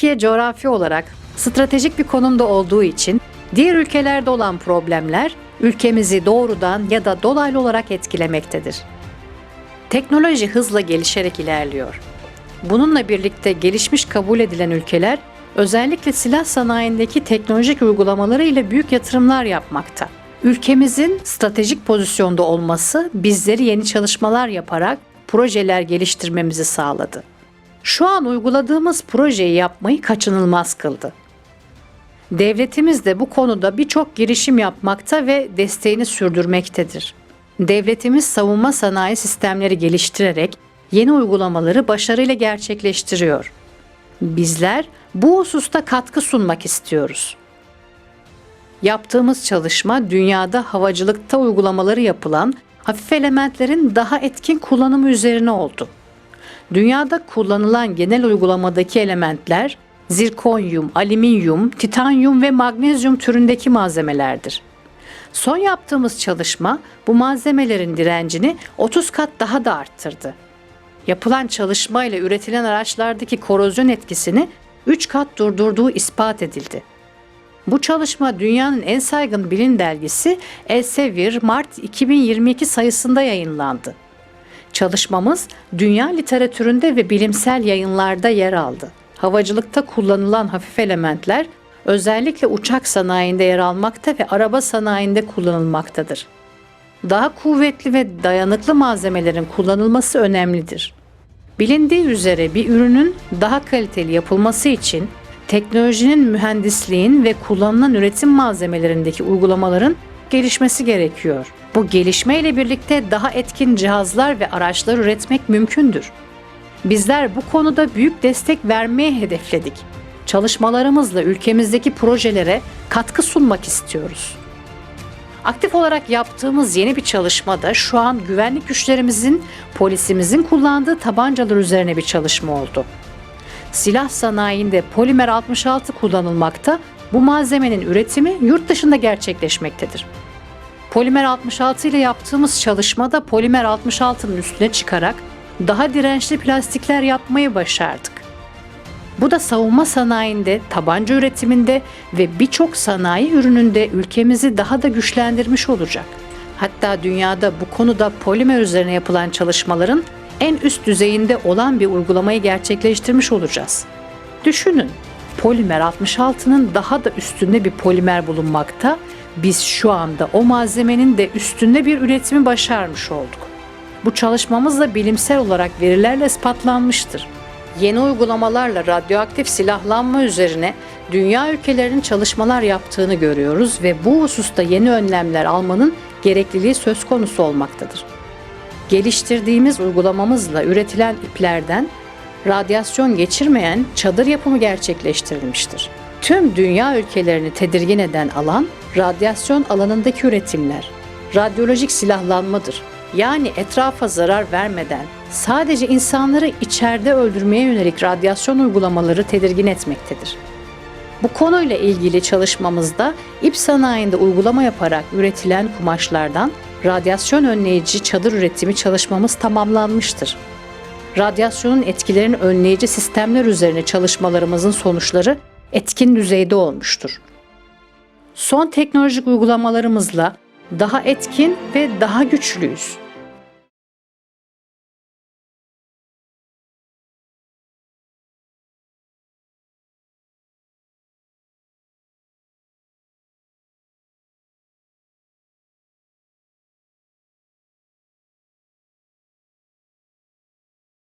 Türkiye coğrafi olarak stratejik bir konumda olduğu için diğer ülkelerde olan problemler ülkemizi doğrudan ya da dolaylı olarak etkilemektedir. Teknoloji hızla gelişerek ilerliyor. Bununla birlikte gelişmiş kabul edilen ülkeler özellikle silah sanayindeki teknolojik uygulamaları ile büyük yatırımlar yapmakta. Ülkemizin stratejik pozisyonda olması bizleri yeni çalışmalar yaparak projeler geliştirmemizi sağladı. Şu an uyguladığımız projeyi yapmayı kaçınılmaz kıldı. Devletimiz de bu konuda birçok girişim yapmakta ve desteğini sürdürmektedir. Devletimiz savunma sanayi sistemleri geliştirerek yeni uygulamaları başarıyla gerçekleştiriyor. Bizler bu hususta katkı sunmak istiyoruz. Yaptığımız çalışma dünyada havacılıkta uygulamaları yapılan hafif elementlerin daha etkin kullanımı üzerine oldu. Dünyada kullanılan genel uygulamadaki elementler zirkonyum, alüminyum, titanyum ve magnezyum türündeki malzemelerdir. Son yaptığımız çalışma bu malzemelerin direncini 30 kat daha da arttırdı. Yapılan çalışmayla üretilen araçlardaki korozyon etkisini 3 kat durdurduğu ispat edildi. Bu çalışma dünyanın en saygın bilim dergisi Elsevier Mart 2022 sayısında yayınlandı. Çalışmamız dünya literatüründe ve bilimsel yayınlarda yer aldı. Havacılıkta kullanılan hafif elementler özellikle uçak sanayinde yer almakta ve araba sanayinde kullanılmaktadır. Daha kuvvetli ve dayanıklı malzemelerin kullanılması önemlidir. Bilindiği üzere bir ürünün daha kaliteli yapılması için teknolojinin, mühendisliğin ve kullanılan üretim malzemelerindeki uygulamaların gelişmesi gerekiyor. Bu gelişme ile birlikte daha etkin cihazlar ve araçlar üretmek mümkündür. Bizler bu konuda büyük destek vermeye hedefledik. Çalışmalarımızla ülkemizdeki projelere katkı sunmak istiyoruz. Aktif olarak yaptığımız yeni bir çalışmada şu an güvenlik güçlerimizin, polisimizin kullandığı tabancalar üzerine bir çalışma oldu. Silah sanayinde polimer 66 kullanılmakta, bu malzemenin üretimi yurt dışında gerçekleşmektedir. Polimer 66 ile yaptığımız çalışmada polimer 66'nın üstüne çıkarak daha dirençli plastikler yapmayı başardık. Bu da savunma sanayinde, tabanca üretiminde ve birçok sanayi ürününde ülkemizi daha da güçlendirmiş olacak. Hatta dünyada bu konuda polimer üzerine yapılan çalışmaların en üst düzeyinde olan bir uygulamayı gerçekleştirmiş olacağız. Düşünün, polimer 66'nın daha da üstünde bir polimer bulunmakta. Biz şu anda o malzemenin de üstünde bir üretimi başarmış olduk. Bu çalışmamız da bilimsel olarak verilerle ispatlanmıştır. Yeni uygulamalarla radyoaktif silahlanma üzerine dünya ülkelerinin çalışmalar yaptığını görüyoruz ve bu hususta yeni önlemler almanın gerekliliği söz konusu olmaktadır. Geliştirdiğimiz uygulamamızla üretilen iplerden radyasyon geçirmeyen çadır yapımı gerçekleştirilmiştir. Tüm dünya ülkelerini tedirgin eden alan radyasyon alanındaki üretimler. Radyolojik silahlanmadır. Yani etrafa zarar vermeden sadece insanları içeride öldürmeye yönelik radyasyon uygulamaları tedirgin etmektedir. Bu konuyla ilgili çalışmamızda ip sanayinde uygulama yaparak üretilen kumaşlardan radyasyon önleyici çadır üretimi çalışmamız tamamlanmıştır. Radyasyonun etkilerini önleyici sistemler üzerine çalışmalarımızın sonuçları etkin düzeyde olmuştur. Son teknolojik uygulamalarımızla daha etkin ve daha güçlüyüz.